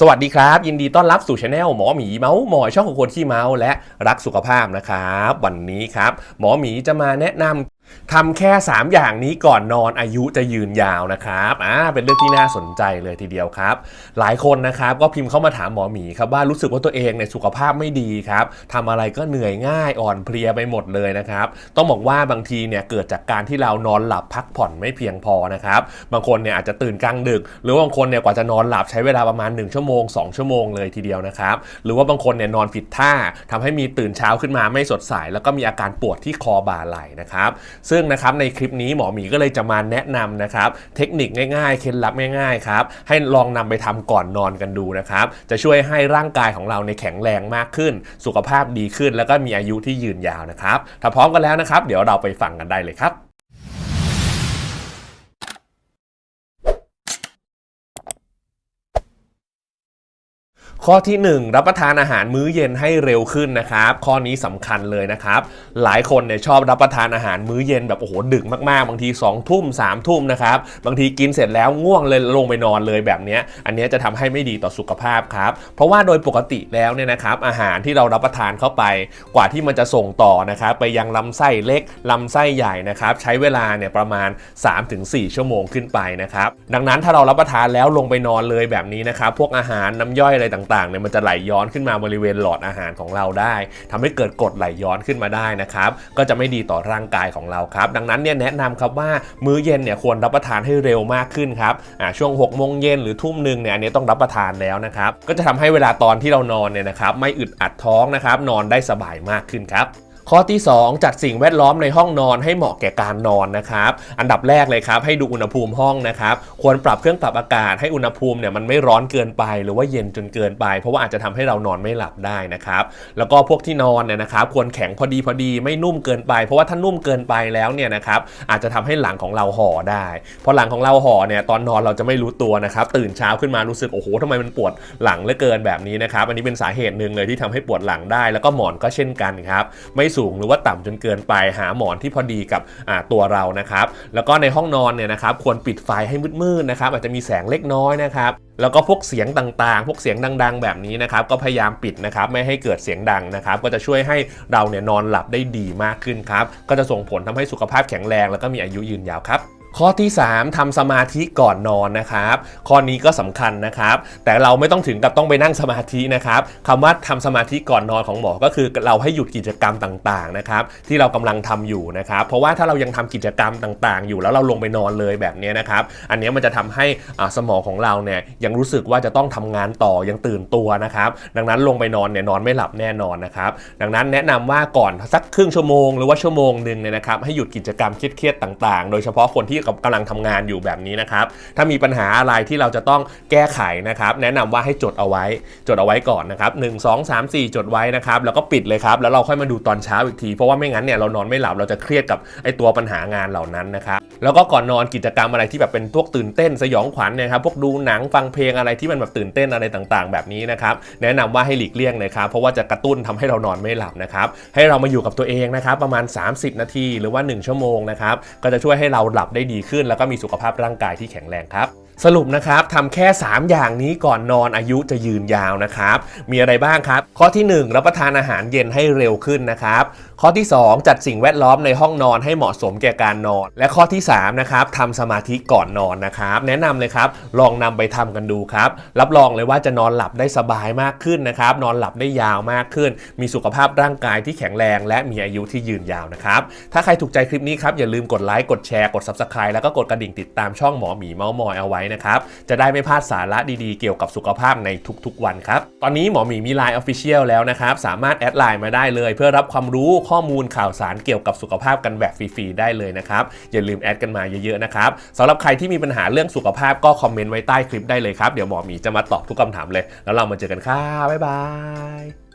สวัสดีครับ ยินดีต้อนรับสู่ช anel หมอหมีเมาส์หมอยช่องของคนที่เมาส์และรักสุขภาพนะครับ วันนี้ครับ หมอหมีจะมาแนะนำ ทำแค่ 3 อย่างนี้ก่อนนอนอายุจะยืนยาวนะครับอ่าเป็นเรื่องที่น่าสนใจเลยทีเดียวครับ หลายคนนะครับก็พิมพ์เข้ามาถามหมอหมีครับว่ารู้สึกว่าตัวเองในยสุขภาพไม่ดีครับทำอะไรก็เหนื่อยง่ายอ่อนเพลียไปหมดเลยนะครับต้องบอกว่าบางทีเนี่ยเกิดจากการที่เรานอนหลับพักผ่อนไม่เพียงพอนะครับบางคนเนี่ยอาจจะตื่นกลางดึก หรือบางคนเนี่ยกว่าจะนอนหลับใช้เวลาประมาณ 1 ชั่วโมง 2 ชั่วโมงเลยทีเดียวนะครับหรือว่าบางคนเนี่ยนอนผิดท่าทำให้มีตื่นเช้าขึ้นมาไม่สดใสแล้วก็มีอาการปวดที่คอบ่าไหล่นะครับซึ่งนะครับในคลิปนี้หมอหมีก็เลยจะมาแนะนำนะครับเทคนิคง่ายๆ เคล็ดลับง่ายๆครับให้ลองนำไปทำก่อนนอนกันดูนะครับจะช่วยให้ร่างกายของเราในแข็งแรงมากขึ้น สุขภาพดีขึ้น แล้วก็มีอายุที่ยืนยาวนะครับถ้าพร้อมกันแล้วนะครับ เดี๋ยวเราไปฟังกันได้เลยครับ ข้อที่ 1 รับประทานอาหารมื้อเย็นให้เร็วขึ้นนะครับ ข้อนี้สำคัญเลยนะครับ หลายคนเนี่ยชอบรับประทานอาหารมื้อเย็นแบบโอ้โหดึกมากๆ บางที2องทุ่มสามทุ่มนะครับบางทีกินเสร็จแล้วง่วงเลยลงไปนอนเลยแบบนี้อันนี้จะทำให้ไม่ดีต่อสุขภาพครับ เพราะว่าโดยปกติแล้วเนี่ยนะครับอาหารที่เรารับประทานเข้าไป กว่าที่มันจะส่งต่อนะครับไปยังลำไส้เล็กลำไส้ใหญ่นะครับใช้เวลาเนี่ยประมาณ 3-4 ชั่วโมงขึ้นไปนะครับดังนั้นถ้าเรารับประทานแล้วลงไปนอนเลยแบบนี้นะครับพวกอาหารน้ำย่อยอะไรต่างๆเนี่ยมันจะไหลย้อนขึ้นมาบริเวณหลอดอาหารของเราได้ทำให้เกิดกรดไหลย้อนขึ้นมาได้นะครับก็จะไม่ดีต่อร่างกายของเราครับ ดังนั้นเนี่ยแนะนำครับว่ามื้อเย็นเนี่ยควรรับประทานให้เร็วมากขึ้นครับช่วง6กโมงเย็นหรือทุ่มหนึ่งเนี่ยอันนี้ต้องรับประทานแล้วนะครับก็จะทำให้เวลาตอนที่เรานอนเนี่ยนะครับไม่อึดอัดท้องนะครับนอนได้สบายมากขึ้นครับ ข้อที่ 2 จัดสิ่งแวดล้อมในห้องนอนให้เหมาะแก่การนอนนะครับ อันดับแรกเลยครับ ให้ดูอุณหภูมิห้องนะครับ ควรปรับเครื่องปรับอากาศให้อุณหภูมิเนี่ยมันไม่ร้อนเกินไป หรือว่าเย็นจนเกินไป เพราะว่าอาจจะทำให้เรานอนไม่หลับได้นะครับ แล้วก็พวกที่นอนเนี่ยนะครับ ควรแข็งพอดีพอดีไม่นุ่มเกินไป เพราะว่าถ้านุ่มเกินไปแล้วเนี่ยนะครับ อาจจะทำให้หลังของเราห่อได้พอหลังของเราห่อเนี่ยตอนนอนเราจะไม่รู้ตัวนะครับ ตื่นเช้าขึ้นมารู้สึกโอ้โหทำไมมันปวดหลังเหลือเกินแบบนี้นะครับ อันนี้เป็นสาเหตุหนึ่งเลยที่ทำให้ปวดหลังได้ แล้วก็หมอนก็เช่นกันครับไม่สูงหรือว่าต่ำจนเกินไปหาหมอนที่พอดีกับตัวเรานะครับแล้วก็ในห้องนอนเนี่ยนะครับควรปิดไฟให้มืดๆนะครับอาจจะมีแสงเล็กน้อยนะครับแล้วก็พวกเสียงต่างๆ พวกเสียงดัง ๆ แบบนี้นะครับ ก็พยายามปิดนะครับ ไม่ให้เกิดเสียงดังนะครับ ก็จะช่วยให้เราเนี่ยนอนหลับได้ดีมากขึ้นครับ ก็จะส่งผลทำให้สุขภาพแข็งแรง แล้วก็มีอายุยืนยาวครับ ข้อที่ 3ทำสมาธิก่อนนอนนะครับ ข้อนี้ก็สำคัญนะครับ แต่เราไม่ต้องถึงกับต้องไปนั่งสมาธินะครับคำว่าทำสมาธิก่อนนอนของหมอก็คือเราให้หยุดกิจกรรมต่างๆนะครับที่เรากำลังทำอยู่นะครับ เพราะว่าถ้าเรายังทำกิจกรรมต่างๆ อยู่แล้วเราลงไปนอนเลยแบบนี้นะครับ อันนี้มันจะทำให้สมองของเราเนี่ยยังรู้สึกว่าจะต้องทำงานต่อยังตื่นตัวนะครับ ดังนั้นลงไปนอนเนี่ยนอนไม่หลับแน่นอนนะครับ ดังนั้นแนะนำว่าก่อนสักครึ่งชั่วโมงหรือว่าชั่วโมงหนึ่งเนี่ยนะครับให้หยุดกิจกรรมเครียดๆต่าง ๆ โดยเฉพาะคนที่กำลังทำงานอยู่แบบนี้นะครับ ถ้ามีปัญหาอะไรที่เราจะต้องแก้ไขนะครับ แนะนำว่าให้จดเอาไว้ จดเอาไว้ก่อนนะครับ1 2 3 4จดไว้นะครับ แล้วก็ปิดเลยครับ แล้วเราค่อยมาดูตอนเช้าอีกที เพราะว่าไม่งั้นเนี่ยเรานอนไม่หลับ เราจะเครียดกับไอตัวปัญหางานเหล่านั้นนะครับ แล้วก็ก่อนนอนกิจกรรมอะไรที่แบบเป็นพวกตื่นเต้นสยองขวัญเนี่ยครับ พวกดูหนังฟังเพลงอะไรที่มันแบบตื่นเต้นอะไรต่างๆ แบบนี้นะครับ แนะนำว่าให้หลีกเลี่ยงเลยครับ เพราะว่าจะกระตุ้นทำให้เรานอนไม่หลับนะครับ ให้เรามาอยู่กับตัวเองนะครับ ประมาณ 30 นาทีหรือว่า 1 ชั่วโมงนะครับ ก็จะช่วยให้เราหลับได้ดีขึ้น แล้วก็มีสุขภาพร่างกายที่แข็งแรงครับ สรุปนะครับทำแค่ 3 อย่างนี้ก่อนนอนอายุจะยืนยาวนะครับ มีอะไรบ้างครับ ข้อที่ 1 รับประทานอาหารเย็นให้เร็วขึ้นนะครับ ข้อที่ 2 จัดสิ่งแวดล้อมในห้องนอนให้เหมาะสมแก่การนอน และข้อที่3นะครับทำสมาธิก่อนนอนนะครับ แนะนำเลยครับ ลองนำไปทำกันดูครับ รับรองเลยว่าจะนอนหลับได้สบายมากขึ้นนะครับ นอนหลับได้ยาวมากขึ้น มีสุขภาพร่างกายที่แข็งแรง และมีอายุที่ยืนยาวนะครับถ้าใครถูกใจคลิปนี้ครับอย่าลืมกดไลค์กดแชร์กด subscribe แล้วก็กดกระดิ่งติดตามช่องหมอหมีเมาส์มอยเอาไว้นะครับ จะได้ไม่พลาดสาระดีๆ เกี่ยวกับสุขภาพในทุกๆ วันครับ ตอนนี้หมอหมีมี Line Official แล้วนะครับ สามารถแอดไลน์มาได้เลย เพื่อรับความรู้ข้อมูลข่าวสารเกี่ยวกับสุขภาพกันแบบฟรีๆได้เลยนะครับ อย่าลืมแอดกันมาเยอะๆนะครับสำหรับใครที่มีปัญหาเรื่องสุขภาพก็คอมเมนต์ไว้ใต้คลิปได้เลยครับเดี๋ยวหมอหมีจะมาตอบทุกคำถามเลย แล้วเรามาเจอกันค่ะบ๊ายบาย